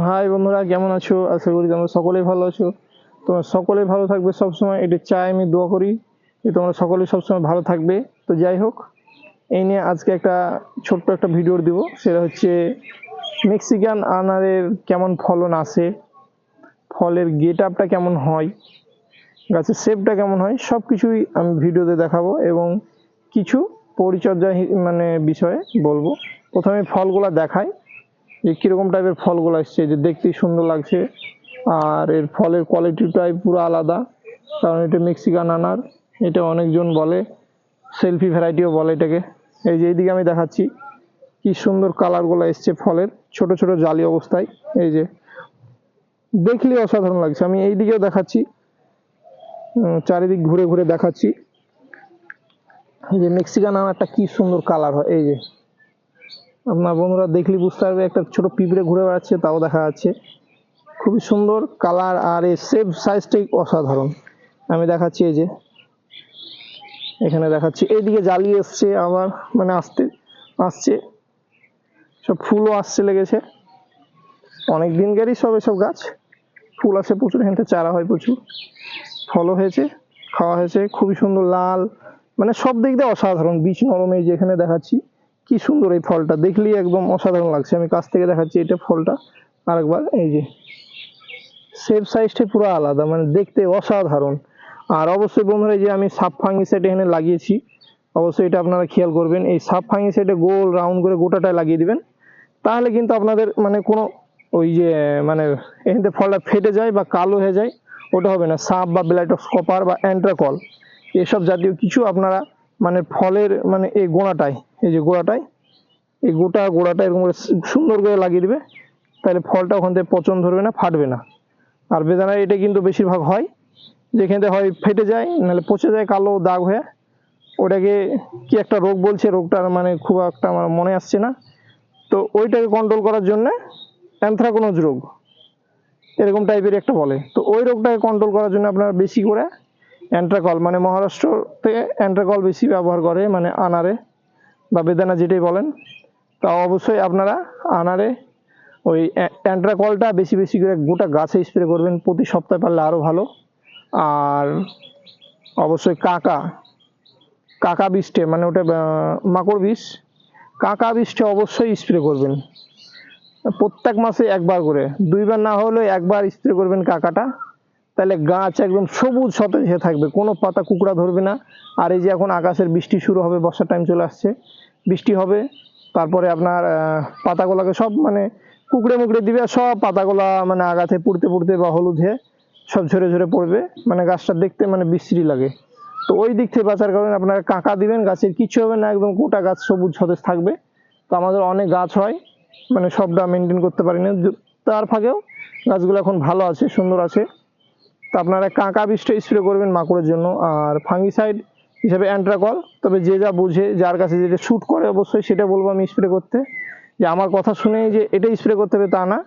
High বন্ধুরা, কেমন আছো? আশা করি তোমরা সকলেই ভালো আছো। তোমরা সকলেই ভালো থাকবে সবসময়। এটা চাই, আমি দোয়া করি যে তোমরা সকলেই সবসময় ভালো থাকবে। তো যাই হোক, এই নিয়ে আজকে একটা ছোট্ট একটা ভিডিও দিব। সেটা হচ্ছে, মেক্সিকান আনারের কেমন ফলন আসে ফলের গেট আপটা কেমন হয়? গাছের শেপটা কেমন হয়? সব কিছুই আমি ভিডিওতে দেখাবো এবং কিছু পরিচর্যা মানে বিষয়ে বলব। প্রথমে ফলগুলা দেখাই। যে কীরকম টাইপের ফলগুলো আসছে যে দেখতে সুন্দর লাগছে। আর এর ফলের কোয়ালিটিটাই পুরো আলাদা, কারণ এটা মেক্সিকান আনার, এটা অনেকজন বলে সেলফি ভ্যারাইটিও বলে এটাকে। এই যে এইদিকে আমি দেখাচ্ছি, কি সুন্দর কালারগুলো এসছে ফলের, ছোট ছোট জালি অবস্থায়, এই যে। দেখলে অসাধারণ লাগছে, আমি এই দিকেও দেখাচ্ছি চারিদিক ঘুরে ঘুরে দেখাচ্ছি। এই যে মেক্সিকান আনারটা কি সুন্দর কালার হয়, এই যে। আপনার বন্ধুরা দেখলে বুঝতে পারবে, একটা ছোট পিঁপড়ে ঘুরে বেড়াচ্ছে, তাও দেখা যাচ্ছে। খুবই সুন্দর কালার আর এই সেভ সাইজটাই অসাধারণ। আমি দেখাচ্ছি এই যে, এখানে দেখাচ্ছি। এইদিকে জালি এসছে আবার মানে আসতে, আসছে। সব ফুলও আসছে লেগেছে। অনেক দিনকারই সব এসব গাছ। ফুল আসে প্রচুর এখান চারা হয় প্রচুর। ফলও হয়েছে, খাওয়া হয়েছে। খুবই সুন্দর লাল মানে সব দিক দিয়ে অসাধারণ। বীজ নরম, এই যে এখানে দেখাচ্ছি। কি সুন্দর এই ফলটা। দেখলেই একদম অসাধারণ লাগছে। আমি কাছ থেকে দেখাচ্ছি এটা ফলটা। আরেকবার, এই যে শেপ সাইজটা পুরো আলাদা মানে দেখতে অসাধারণ। আর অবশ্যই বন্ধুরা যে আমি সাপ ফাঙ্গিসাইড এখানে লাগিয়েছি, অবশ্যই এটা আপনারা খেয়াল করবেন। এই সাপ ফাঙ্গিসাইডে গোল রাউন্ড করে গোটাটায় লাগিয়ে দিবেন। তাহলে কিন্তু আপনাদের মানে কোনো ওই যে মানে এখান ফলটা ফেটে যায় বা কালো হয়ে যায়, ওটা হবে না। সাপ বা ব্লাইটক্স কপার বা অ্যান্ট্রাকল এসব জাতীয় কিছু আপনারা মানে ফলের মানে এই গোড়াটায় এই যে গোড়াটায়, এই গোটা গোড়াটা এরকম করে সুন্দর করে লাগিয়ে দিবে, তাহলে ফলটা ওখান থেকে পচন ধরবে না, ফাটবে না। আর বেদানা এটা কিন্তু বেশিরভাগ হয়, যেখান থেকে হয় ফেটে যায়, নাহলে পচে যায় কালো দাগ হয়ে। ওটাকে কি একটা রোগ বলছে রোগটার মানে খুব একটা আমার মনে আসছে না। তো ওইটাকে কন্ট্রোল করার জন্য অ্যানথ্রাকোনোজ রোগ, এরকম টাইপের একটা বলে। তো ওই রোগটাকে কন্ট্রোল করার জন্য আপনারা বেশি করে অ্যান্ট্রাকল মানে মহারাষ্ট্র থেকে অ্যান্ট্রাকল বেশি ব্যবহার করে মানে আনারে বা বেদানা যেটাই বলেন তা অবশ্যই আপনারা আনারে ওই অ্যা- অ্যান্ট্রাকলটা বেশি বেশি করে গোটা গাছে স্প্রে করবেন, প্রতি সপ্তাহে পারলে আরও ভালো। আর অবশ্যই কাকা কাকা বিষটে মানে ওটা মাকড় বিষ কাকা বিষটে অবশ্যই স্প্রে করবেন। প্রত্যেক মাসে একবার করে, দুইবার না হলেও একবার স্প্রে করবেন কাকাটা। তাহলে গাছ একদম সবুজ সতেজ হয়ে থাকবে, কোনো পাতা কুকড়া ধরবে না। আর এই যে এখন আকাশের বৃষ্টি শুরু হবে, বর্ষার টাইম চলে আসছে, বৃষ্টি হবে, তারপরে আপনার পাতাগুলোকে সব মানে কুকড়ে মুকড়ে দিবে আর সব পাতাগুলা মানে আগাতে পুড়তে পুড়তে বা হলুদ হয়ে সব ঝরে ঝরে পড়বে মানে গাছটা দেখতে মানে বিশ্রী লাগে। তো ওই দিক থেকে বাঁচার কারণে আপনারা কাঁকা দিবেন, গাছের কিছু হবে না, একদম গোটা গাছ সবুজ সতেজ থাকবে। তো আমাদের অনেক গাছ হয় মানে সবটা মেনটেন করতে পারি না, তার ফাঁকেও গাছগুলো এখন ভালো আছে, সুন্দর আছে। তো আপনারা কাঁকা বিষটা স্প্রে করবেন মাকড়ের জন্য। আর ফাঙ্গিসাইড হিসাবে অ্যান্ট্রাকল তবে যে যা বুঝে, যার কাছে যেটা শ্যুট করে অবশ্যই সেটা বলব আমি স্প্রে করতে। যে আমার কথা শুনে যে এটা স্প্রে করতে হবে তা না।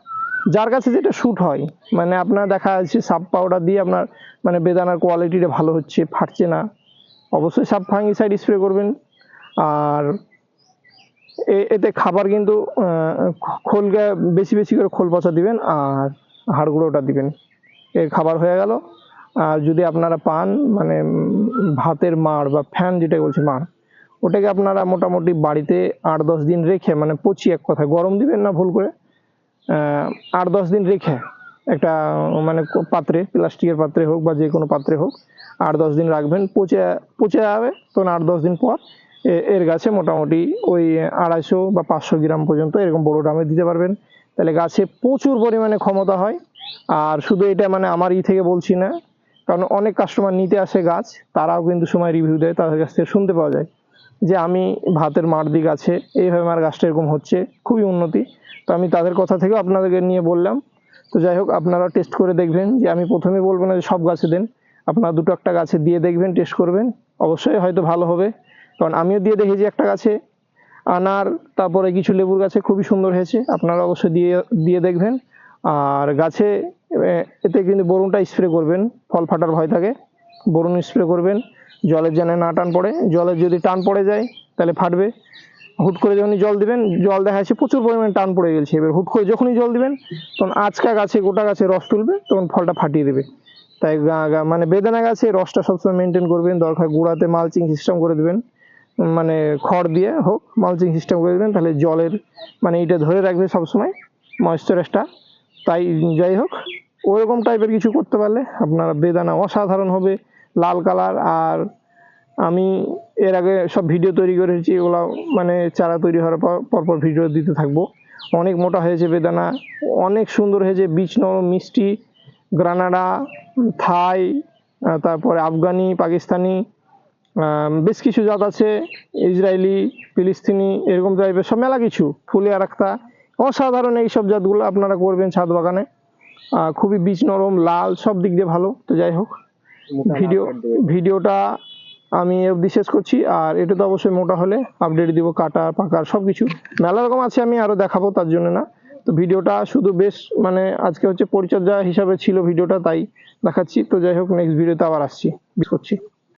যার কাছে যেটা শ্যুট হয় মানে আপনার দেখা যাচ্ছে সাব পাউডার দিয়ে আপনার মানে বেদানার কোয়ালিটিটা ভালো হচ্ছে, ফাটছে না। অবশ্যই সাব ফাঙ্গিসাইড স্প্রে করবেন। আর এতে খাবার কিন্তু খোলকে, বেশি বেশি করে খোল পচা দিবেন, আর হাড় গুঁড়োটা দিবেন। খাবার হয়ে গেল। আর যদি আপনারা পান মানে ভাতের মাড় বা ফ্যান যেটা বলছি মাড়, ওটাকে আপনারা মোটামুটি বাড়িতে আট দশ দিন রেখে মানে পচি এক কথায় গরম দিবেন না ভুল করে আট দশ দিন রেখে একটা মানে পাত্রে, প্লাস্টিকের পাত্রে হোক বা যে কোনো পাত্রে হোক, আট দশ দিন রাখবেন। পচে পচে যাবে তখন আট দশ দিন পর এর গাছে মোটামুটি ওই আড়াইশো বা পাঁচশো গ্রাম পর্যন্ত এরকম বড় ড্রামে দিতে পারবেন। তাহলে গাছে প্রচুর পরিমাণে ক্ষমতা হয়। আর শুধু এটা মানে আমার ই থেকে বলছি না, কারণ অনেক কাস্টমার নিতে আসে গাছ, তারাও কিন্তু সময় রিভিউ দেয়, তাদের কাছ থেকে শুনতে পাওয়া যায় যে আমি ভাতের মাঠ দিক আছে এইভাবে আমার গাছটা এরকম হচ্ছে, খুবই উন্নতি। তো আমি তাদের কথা থেকেও আপনাদেরকে নিয়ে বললাম। তো যাই হোক আপনারা টেস্ট করে দেখবেন যে আমি প্রথমে বলব না যে সব গাছে দেন, আপনারা দুটো একটা গাছে দিয়ে দেখবেন টেস্ট করবেন, অবশ্যই হয়তো ভালো হবে। কারণ আমিও দিয়ে দেখেছি একটা গাছে, আনার তারপরে কিছু লেবুর গাছে খুবই সুন্দর হয়েছে, আপনারা অবশ্যই দিয়ে দিয়ে দেখবেন। আর গাছে এতে কিন্তু বরুণটা স্প্রে করবেন, ফল ফাটার ভয় থাকে। বরুণ স্প্রে করবেন, জলের যেন না টান পড়ে। জলের যদি টান পড়ে যায়, তাহলে ফাটবে। হুট করে যখনই জল দিবেন, জল দেখা যাচ্ছে প্রচুর পরিমাণে টান পড়ে গেছে। এবার হুট করে যখনই জল দিবেন, তখন আচকা গাছে, গোটা গাছে রস তুলবে, তখন ফলটা ফাটিয়ে দেবে। তাই মানে বেদানা গাছে রসটা সবসময় মেনটেন করবেন। দরকার গুঁড়াতে মালচিং সিস্টেম করে দেবেন। মানে খড় দিয়ে হোক মালচিং সিস্টেম করে দেবেন, তাহলে জলের মানে এটা ধরে রাখবে সবসময় ময়েশ্চারাইজটা তাই যাই হোক, ওরকম টাইপের কিছু করতে পারলে আপনার বেদানা অসাধারণ হবে, লাল কালার আর আমি এর আগে সব ভিডিও তৈরি করেছি, ওগুলো মানে চারা তৈরি হওয়ার পর, পরপর ভিডিও দিতে থাকব। অনেক মোটা হয়েছে বেদানা, অনেক সুন্দর হয়েছে, বীজ নরম, মিষ্টি, গ্রানাডা, থাই তারপরে আফগানি, পাকিস্তানি বেশ কিছু জাত আছে ইসরায়েলি ফিলিস্তিনি, এরকম টাইপের সব মেলা কিছু ফুলিয়া রাখতা অসাধারণ এই সব জাতগুলো আপনারা করবেন ছাদ বাগানে। খুবই বীজ নরম লাল সব দিক দিয়ে ভালো। তো যাই হোক ভিডিও ভিডিওটা আমি অবধি শেষ করছি। আর এটা তো অবশ্যই মোটা হলে আপডেট দিব কাটা পাকার সব কিছু মেলা রকম আছে আমি আরও দেখাবো তার জন্য না। তো ভিডিওটা শুধু বেশ মানে আজকে হচ্ছে পরিচর্যা হিসাবে ছিল ভিডিওটা তাই দেখাচ্ছি। তো যাই হোক নেক্সট ভিডিওতে আবার আসছি। করছি।